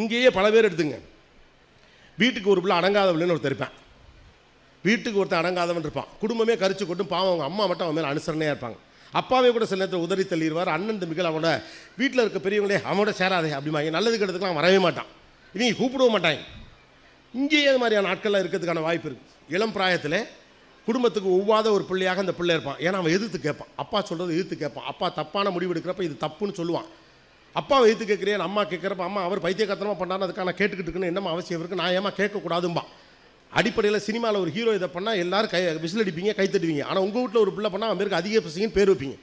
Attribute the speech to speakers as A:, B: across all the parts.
A: இங்கேயே பல பேர் எடுத்துங்க. வீட்டுக்கு ஒரு பிள்ளை அடங்காத ஒருத்தர் இருப்பேன். வீட்டுக்கு ஒருத்தன் அடங்காதவன் இருப்பான். குடும்பமே கரிச்சு கொட்டும் பாவம் அவங்க அம்மா மட்டும் அவன் மேலே அனுசரணையாக இருப்பாங்க. அப்பாவே கூட சில நேரத்தில் உதறி தள்ளிடுவார். அண்ணன் தம்பிகள் அவனோட வீட்டில் இருக்க பெரியவங்களே அவனோட சேராதே அப்படிமாங்க நல்லது கெடுத்துக்கலாம் வரவே மாட்டான். இவங்க கூப்பிடவும் மாட்டாங்க. இங்கேயே அது மாதிரியான ஆட்கள்லாம் இருக்கிறதுக்கான வாய்ப்பு இருக்குது இளம் பிராயத்தில் குடும்பத்துக்கு ஒவ்வாத ஒரு பிள்ளையாக அந்த பிள்ளை இருப்பான். ஏன்னா அவன் எதிர்த்து கேட்பான். அப்பா சொல்கிறது எதிர்த்து கேட்பான். அப்பா தப்பான முடிவு எடுக்கிறப்ப இது தப்புன்னு சொல்லுவான். அப்பா வைத்து கேட்குறேன் அம்மா கேட்குறப்ப அம்மா அவர் பைத்தியக்காரத்தனமாக பண்ணாரு அதுக்காக நான் கேட்டுக்கிட்டு இருக்குன்னு என்னம்மா அவசியம் இருக்குது நான் ஏமா கேட்கக்கூடாதும்பா. அடிப்படையில் சினிமாவில் ஒரு ஹீரோ இதை பண்ணால் எல்லோரும் கை விசில் அடிப்பீங்க கை தட்டுவீங்க. ஆனால் உங்கள் வீட்டில் ஒரு பிள்ளை பண்ணால் அவன் பேருக்கு அதிக பசிங்கன்னு பேர் வைப்பீங்க.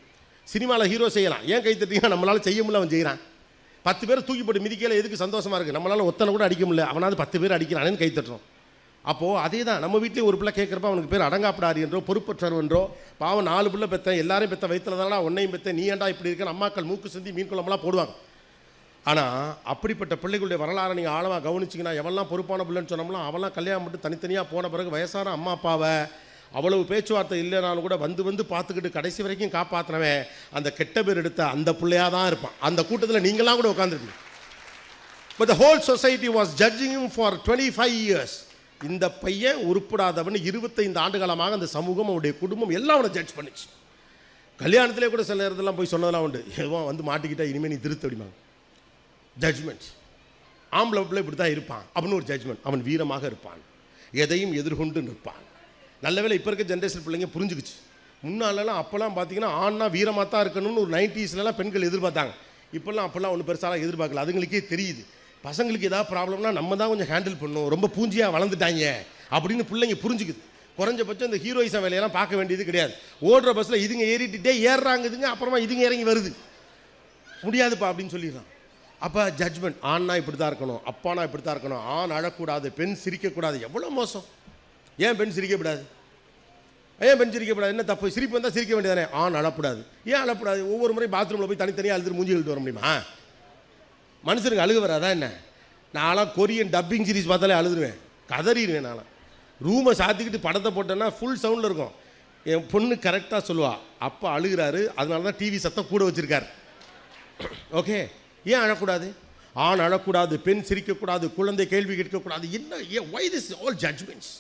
A: சினிமாவில் ஹீரோ செய்யலாம். ஏன் கை தட்டிங்கன்னா நம்மளால் செய்ய முடியல அவன் செய்கிறான் பத்து பேர் தூக்கி போட்டு மிதிக்கையில் எதுக்கு சந்தோஷமாக இருக்குது நம்மளால ஒத்தனை கூட அடிக்க முடியல. அவனாவது பத்து பேர் அடிக்கிறானேன்னு கை தட்டுறோம். அப்போது அதே தான் நம்ம வீட்லேயே ஒரு பிள்ளை கேட்குறப்ப அவனுக்கு பேர் அடங்காப்படாரி என்றோ பொறுப்பற்றவன்றோ பாவம் நாலு பிள்ளை பெத்தேன் எல்லாரையும் பெற்ற வயிற்றுல தானடா உன்னையும் பெற்ற நீ ஏன்டா இப்படி இருக்கன்னு அம்மாக்கள் மூக்கு சிந்தி மீன் குழம்புலாம் போடுவாங்க. ஆனால் அப்படிப்பட்ட பிள்ளைகளுடைய வரலாறை நீங்கள் ஆழமாக கவனிச்சிங்கன்னா எவெல்லாம் பொறுப்பான பிள்ளைன்னு சொன்னோம்னா அவெல்லாம் கல்யாணம் மட்டும் தனித்தனியாக போன பிறகு வயசான அம்மா அப்பாவை அவ்வளவு பேச்சுவார்த்தை இல்லைனாலும் கூட வந்து வந்து பார்த்துக்கிட்டு கடைசி வரைக்கும் காப்பாற்றினவன் அந்த கெட்ட பேர் எடுத்த அந்த பிள்ளையாக தான் இருப்பான். அந்த கூட்டத்தில் நீங்களாம் கூட உட்காந்துருப்பீங்க but the whole society was judging for twenty five years இந்த பையன் உருப்படாதவன் இருபத்தைந்து ஆண்டு காலமாக அந்த சமூகம் அவனுடைய குடும்பம் எல்லாம் அவனை ஜட்ஜ் பண்ணிச்சு. கல்யாணத்திலே கூட சில நேரத்தெல்லாம் போய் சொன்னதெல்லாம் உண்டு. எவன் வந்து மாட்டிக்கிட்டா இனிமேல் நீ திருத்த அப்படிமாங்க ஜட்ஜ்மெண்ட் ஆம்பளை பிள்ளை இப்படி தான் இருப்பான். அப்படின்னு ஒரு ஜட்ஜ்மெண்ட் அவன் வீரமாக இருப்பான். எதையும் எதிர்கொண்டு நிற்பான். நல்ல வேலை இப்போ இருக்க ஜென்ரேஷன் பிள்ளைங்க புரிஞ்சுக்குச்சு. முன்னாலெல்லாம் அப்போல்லாம் பார்த்தீங்கன்னா ஆண்னா வீரமாக தான் இருக்கணும்னு ஒரு நைன்டிஸ்லலாம் பெண்கள் எதிர்பார்த்தாங்க. இப்போல்லாம் அப்போல்லாம் ஒன்றும் பெருசாலாம் எதிர்பார்க்கல. அதுங்களுக்கே தெரியுது. பசங்களுக்கு ஏதாவது ப்ராப்ளம்னா நம்ம தான் கொஞ்சம் ஹேண்டில் பண்ணணும். ரொம்ப பூஞ்சியாக வளர்ந்துட்டாங்க அப்படின்னு பிள்ளைங்க புரிஞ்சுக்குது. குறைஞ்சபட்சம் இந்த ஹீரோயிசம் வேலையெல்லாம் பார்க்க வேண்டியது கிடையாது. ஓடுற பஸ்ஸில் இதுங்க ஏறிட்டுட்டே ஏறுறாங்க இதுங்க அப்புறமா இதுங்க இறங்கி வருது. முடியாதுப்பா அப்படின்னு சொல்லிடுறான். அப்போ ஜட்ஜ்மெண்ட் ஆண்னா இப்படி தான் இருக்கணும் அப்பானா இப்படி தான் இருக்கணும். ஆண் அழக்கூடாது பெண் சிரிக்கக்கூடாது. எவ்வளோ மோசம். ஏன் பெண் சிரிக்கக்கூடாது ஏன் பெண் சிரிக்கக்கூடாது என்ன தப்பு? சிரிப்பு வந்தால் சிரிக்க வேண்டியதானே ஆண் அழக்கூடாது ஏன் அழக்கூடாது ஒவ்வொரு முறையும் பாத்ரூமில் போய் தனித்தனியாக அழுது மூஞ்சி எழுத்து வர முடியுமா? மனுஷனுக்கு அழுக வராதா என்ன? நான்லாம் கொரியன் டப்பிங் சீரிஸ் பார்த்தாலே அழுதுருவேன். கதறிடுவேன் நான்லாம். ரூமை சாத்திக்கிட்டு படத்தை போட்டேன்னா ஃபுல் சவுண்டில் இருக்கும். என் பொண்ணு கரெக்டாக சொல்லுவா. அப்பா அழுகிறாரு. அதனால தான் டிவி சத்தம் கூட வச்சுருக்காரு. ஓகே ஏன் அழக்கூடாது? ஆண் அழக்கூடாது பெண் சிரிக்கக்கூடாது குழந்தை கேள்வி கேட்கக்கூடாது. என்ன? ஏன்? Why this all judgments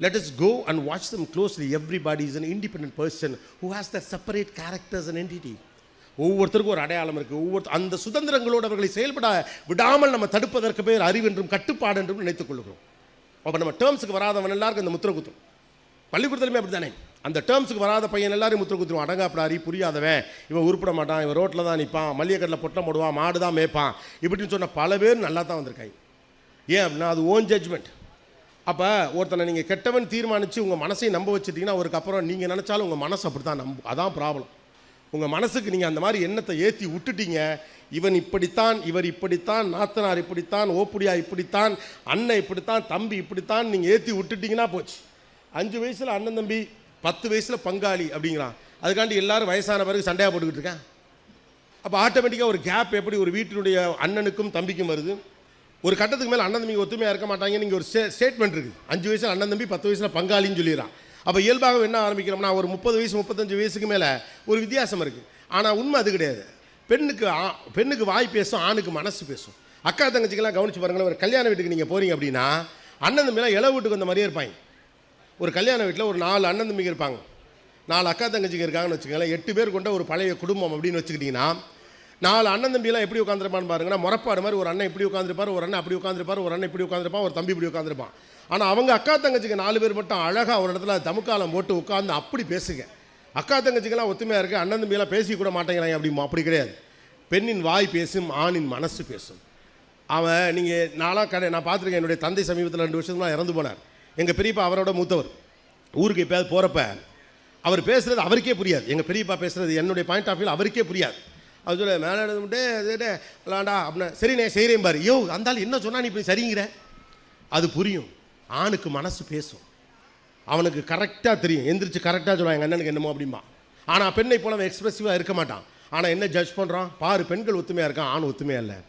A: let is go and watch them closely everybody is is independent person person who has the separate characters and entity ஒவ்வொருத்தருக்கும் ஒரு அடையாளம் இருக்குது ஒவ்வொரு அந்த சுதந்திரங்களோடு அவர்களை செயல்பட விடாமல் நம்ம தடுப்பதற்கு பேர் அறிவு என்றும் கட்டுப்பாடு என்றும் நினைத்துக் கொள்கிறோம். அப்போ நம்ம டேர்ம்ஸுக்கு வராதவன் எல்லாருக்கும் இந்த முத்திர குத்தும் பள்ளிக்கூடத்துலையுமே அப்படி தானே அந்த டேர்ம்ஸுக்கு வராத பையன் எல்லாரும் முத்திர குத்துருவான் அடங்காப்படாரி புரியாதவன். இவன் உருப்பிட மாட்டான். இவன் ரோட்டில் தான் நிற்பான் மல்லிகை கடையில் பொட்டம் போடுவான். மாடு தான் மேய்ப்பான். இப்படின்னு சொன்ன பல பேர் நல்லா தான் வந்திருக்காங்க. ஏன் அப்படின்னா அது ஓன் ஜட்ஜ்மெண்ட் அப்போ ஒருத்தனை நீங்கள் கெட்டவன் தீர்மானித்து உங்கள் மனசை நம்ப வச்சுட்டிங்கன்னா அவருக்கு அப்புறம் நீங்கள் நினச்சாலும் உங்கள் மனசு அப்படி தான் நம்பும். அதான் ப்ராப்ளம் உங்கள் மனசுக்கு நீங்கள் அந்த மாதிரி எண்ணத்தை ஏற்றி விட்டுட்டீங்க. இவன் இப்படித்தான் இவர் இப்படித்தான் நாத்தனார் இப்படித்தான் ஓப்புடியா இப்படித்தான் அண்ணன் இப்படித்தான் தம்பி இப்படித்தான் நீங்கள் ஏற்றி விட்டுட்டீங்கன்னா போச்சு. அஞ்சு வயசில் அண்ணன் தம்பி பத்து வயசில் பங்காளி அப்படிங்கிறான். அதுக்காண்டி எல்லாரும் வயசான பிறகு சண்டையாக போட்டுக்கிட்டு இருக்கேன். அப்போ ஆட்டோமேட்டிக்காக ஒரு கேப் எப்படி ஒரு வீட்டினுடைய அண்ணனுக்கும் தம்பிக்கும் வருது? ஒரு கட்டத்துக்கு மேலே அண்ணன் தம்பி ஒத்துமையாக இருக்க மாட்டாங்க நீங்கள் ஒரு ஸ்டே ஸ்டேட்மெண்ட் இருக்குது. அஞ்சு வயசில் அண்ணன் தம்பி பத்து வயசில் பங்காளின்னு சொல்லிடுறான். அப்போ இயல்பாக என்ன ஆரம்பிக்கிறோம்னா ஒரு முப்பது வயசு முப்பத்தஞ்சு வயசுக்கு மேலே ஒரு வித்தியாசம் இருக்குது ஆனால் உண்மை அது கிடையாது. பெண்ணுக்கு ஆ- பெண்ணுக்கு வாய் பேசும் ஆணுக்கு மனசு பேசும். அக்கா தங்கச்சிக்கெல்லாம் கவனிச்சு பாருங்களேன் ஒரு கல்யாண வீட்டுக்கு நீங்கள் போகிறீங்க அப்படின்னா அண்ணன் தம்பிலாம் இளவு வீட்டுக்கு வந்த மாதிரியே இருப்பாங்க. ஒரு கல்யாண வீட்டில் ஒரு நாலு அண்ணன் தம்பிங்க இருப்பாங்க. நாலு அக்கா தங்கச்சிங்க இருக்காங்கன்னு வச்சுக்கோங்களேன் எட்டு பேர் கொண்ட ஒரு பழைய குடும்பம் அப்படின்னு வச்சுக்கிட்டிங்கன்னா நாலு அண்ணன் தம்பிலாம் எப்படி உட்காந்துருப்பான்னு பாருங்கன்னா முறப்பாடு மாதிரி ஒரு அண்ணன் இப்படி உட்காந்துருப்பார் ஒரு அண்ணன் அப்படி உட்காந்துருப்பார் ஒரு அண்ணன் இப்படி உட்காந்துருப்பான் ஒரு தம்பி இப்படி உட்காந்துருப்பான் ஆனால் அவங்க அக்கா தங்கச்சிக்கு நாலு பேர் மட்டும் அழகாக ஒரு இடத்துல தமுக்காலம் போட்டு உட்காந்து அப்படி பேசுங்க. அக்கா தங்கச்சிக்கெல்லாம் ஒத்துமையாக இருக்குது அண்ணன் தம்பியெல்லாம் பேசி கூட மாட்டேங்கிறாங்க அப்படி அப்படி கிடையாது. பெண்ணின் வாய் பேசும் ஆணின் மனசு பேசும். அவன் நீங்கள் நாளாக கடை நான் பார்த்துருக்கேன் என்னுடைய தந்தை சமீபத்தில் ரெண்டு வருஷத்துலாம் இறந்து போனார். எங்கள் பெரியப்பா அவரோட மூத்தவர். ஊருக்கு எப்போயாவது போகிறப்ப அவர் பேசுகிறது அவருக்கே புரியாது. எங்கள் பெரியப்பா பேசுகிறது என்னுடைய பாயிண்ட் ஆஃப் வியூ அவருக்கே புரியாது. அவர் சொல்ல மேலே எழுந்துட்டு விளாண்டா அப்படின்னா சரிண்ணே செய்கிறேன் பாரு. யோ அந்தாலும் என்ன சொன்னா நீ இப்படி சரிங்கிற? அது புரியும். ஆணுக்கு மனசு பேசும். அவனுக்கு கரெக்டாக தெரியும். எந்திரிச்சு கரெக்டாக சொல்லுவான் எங்கள் அண்ணனுக்கு என்னமோ அப்படிமா ஆனால் பெண்ணை போல அவன் எக்ஸ்பிரசிவாக இருக்க மாட்டான். ஆனால் என்ன ஜட்ஜ் பண்ணுறான் பாரு பெண்கள் ஒத்துமையாக இருக்கான் ஆண் ஒத்துமையாக இல்லை.